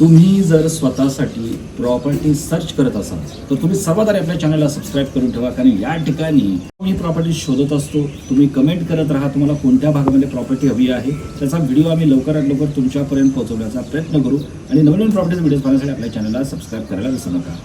तुम्ही जर स्वतःसाठी प्रॉपर्टी सर्च करत असाल तर तुम्ही सर्वात आधी आपल्या चॅनलला सबस्क्राईब करून ठेवा कारण या ठिकाणी मी प्रॉपर्टी शोधत असतो. तुम्ही कमेंट करत राहा तुम्हाला कोणत्या भागामध्ये प्रॉपर्टी हवी आहे त्याचा व्हिडिओ आम्ही लवकरात लवकर तुमच्यापर्यंत पोहोचवण्याचा प्रयत्न करू. आणि नवीन नवीन प्रॉपर्टीज व्हिडिओ पाहण्यासाठी आपल्या चॅनलला सबस्क्राईब करायला विसरू नका.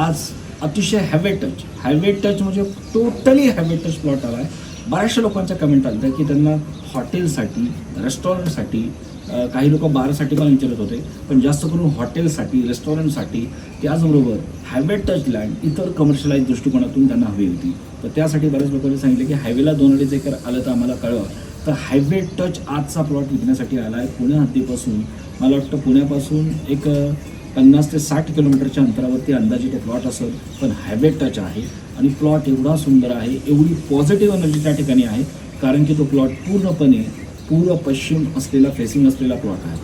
आज अतिशय हॅवे टच हॅवे टच म्हणजे टोटली हॅवे टच प्लॉट आला आहे बऱ्याचशा लोकांच्या कमेंट आल्या की त्यांना हॉटेलसाठी रेस्टॉरंटसाठी काही लोक बारसाठी पण विचारत होते पण जास्त करून हॉटेलसाठी रेस्टॉरंटसाठी त्याचबरोबर हायवे टच लँड इतर कमर्शियलाइज दृष्टिकोनातून त्यांना हवी होती. तर त्यासाठी बऱ्याच लोकांनी सांगितले की हायवेला दोन अडीच एकर आलं तर आम्हाला कळवा. तर हायवे टच आजचा प्लॉट विकण्यासाठी आला आहे पुणे हद्दीपासून. मला वाटतं पुण्यापासून एक पन्नास ते साठ किलोमीटरच्या अंतरावरती अंदाजे ते प्लॉट असेल. पण हायवे टच आहे आणि प्लॉट एवढा सुंदर आहे एवढी पॉझिटिव्ह एनर्जी त्या ठिकाणी आहे कारण की तो प्लॉट पूर्णपणे पूर्व पश्चिम असलेला फेसिंग असलेला प्लॉट आहे.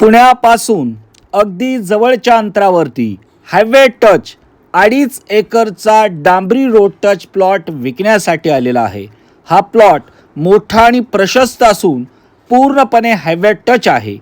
पुण्यापासून अगदी जवळच्या अंतरावरती हायवे टच अडीच एकरचा डांबरी रोड टच प्लॉट विकण्यासाठी आलेला आहे. हा प्लॉट मोठा आणि प्रशस्त असून पूर्णपणे हायवे टच आहे.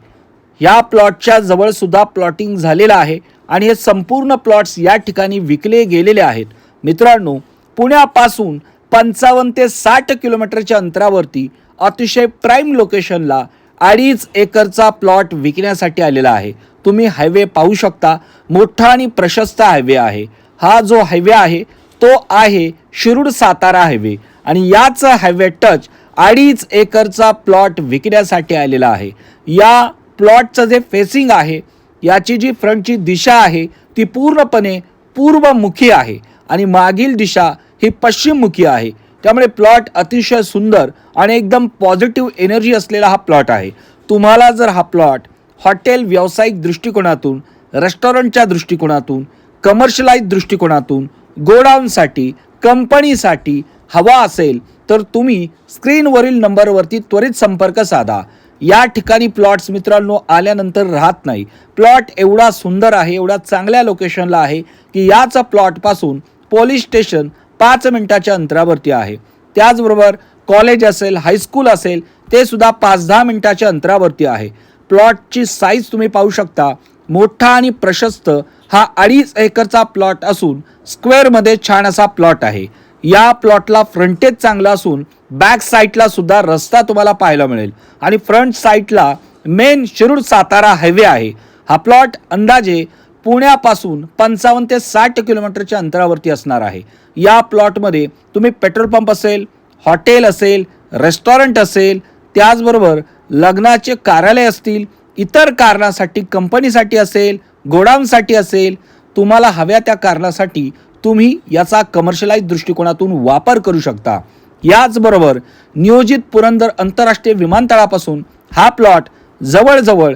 या प्लॉटच्या जवळसुद्धा प्लॉटिंग झालेलं आहे आणि हे संपूर्ण प्लॉट्स या ठिकाणी विकले गेलेले आहेत. मित्रांनो पुण्यापासून पंचावन्न ते साठ किलोमीटरच्या अंतरावरती अतिशय प्राईम लोकेशनला अडीच एकरचा प्लॉट विकण्यासाठी आलेला आहे. तुम्ही हायवे पाहू शकता. मोठा आणि प्रशस्त हायवे आहे. हा जो हायवे आहे तो आहे शिरूड सातारा हायवे आणि याच हायवे टच अडीच एकरचा प्लॉट विकण्यासाठी आलेला आहे. या प्लॉटचं जे फेसिंग आहे याची जी फ्रंटची दिशा आहे ती पूर्णपणे पूर्वमुखी आहे. आणि मागील दिशा ही पश्चिममुखी आहे. त्यामुळे प्लॉट अतिशय सुंदर आणि एकदम पॉझिटिव्ह एनर्जी असलेला हा प्लॉट आहे. तुम्हाला जर हा प्लॉट हॉटेल व्यावसायिक दृष्टिकोनातून रेस्टॉरंटच्या दृष्टिकोनातून कमर्शियलाइज दृष्टिकोनातून गोडाऊनसाठी कंपनीसाठी हवा असेल तर तुम्ही स्क्रीनवरील नंबरवरती त्वरित संपर्क साधा. या ठिकाणी प्लॉट्स मित्रांनो आल्यानंतर राहत नाही. प्लॉट एवढा सुंदर आहे एवढा चांगल्या लोकेशनला आहे की याच प्लॉटपासून पोलीस स्टेशन पाच मिनिटाच्या अंतरावरती आहे. त्याचबरोबर कॉलेज असेल हायस्कूल असेल ते सुद्धा पाच दहा मिनिटाच्या अंतरावरती आहे. प्लॉटची साईज तुम्ही पाहू शकता. मोठा आणि प्रशस्त हा अडीच एकरचा प्लॉट असून स्क्वेअरमध्ये छान असा प्लॉट आहे. या प्लॉटला फ्रंटेज चांगला असून बॅक साईडला सुद्धा रस्ता तुम्हाला पाहायला मिळेल. आणि फ्रंट साईडला मेन शिरूड सातारा हायवे आहे. हा प्लॉट अंदाजे पुण्यापासून पंचावन्न ते साठ किलोमीटरच्या अंतरावरती असणार आहे. या प्लॉटमध्ये तुम्ही पेट्रोल पंप असेल हॉटेल असेल रेस्टॉरंट असेल त्याचबरोबर लग्नाचे कार्यालय असतील इतर कारणासाठी कंपनीसाठी असेल गोडाऊनसाठी असेल तुम्हाला हव्या त्या कारणासाठी तुम्ही याचा कमर्शियलाइज दृष्टिकोनातून वापर करू शकता. याचबरोबर नियोजित पुरंदर आंतरराष्ट्रीय विमानतळापासून हा प्लॉट जवळजवळ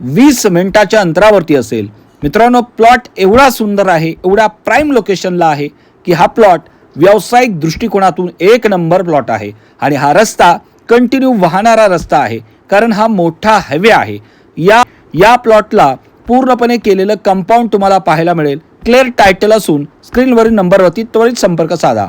वीस मिनिटाच्या अंतरावरती असेल. मित्रांनो प्लॉट एवढा सुंदर आहे एवढा प्राईम लोकेशनला आहे की हा प्लॉट व्यावसायिक दृष्टिकोनातून एक नंबर प्लॉट आहे. आणि हा रस्ता कंटिन्यू वाहणारा रस्ता आहे कारण हा मोठा हायवे आहे. या या प्लॉटला पूर्णपणे केलेलं कंपाऊंड तुम्हाला पाहायला मिळेल. क्लिअर टायटल असून स्क्रीनवरील नंबरवरती त्वरित संपर्क साधा.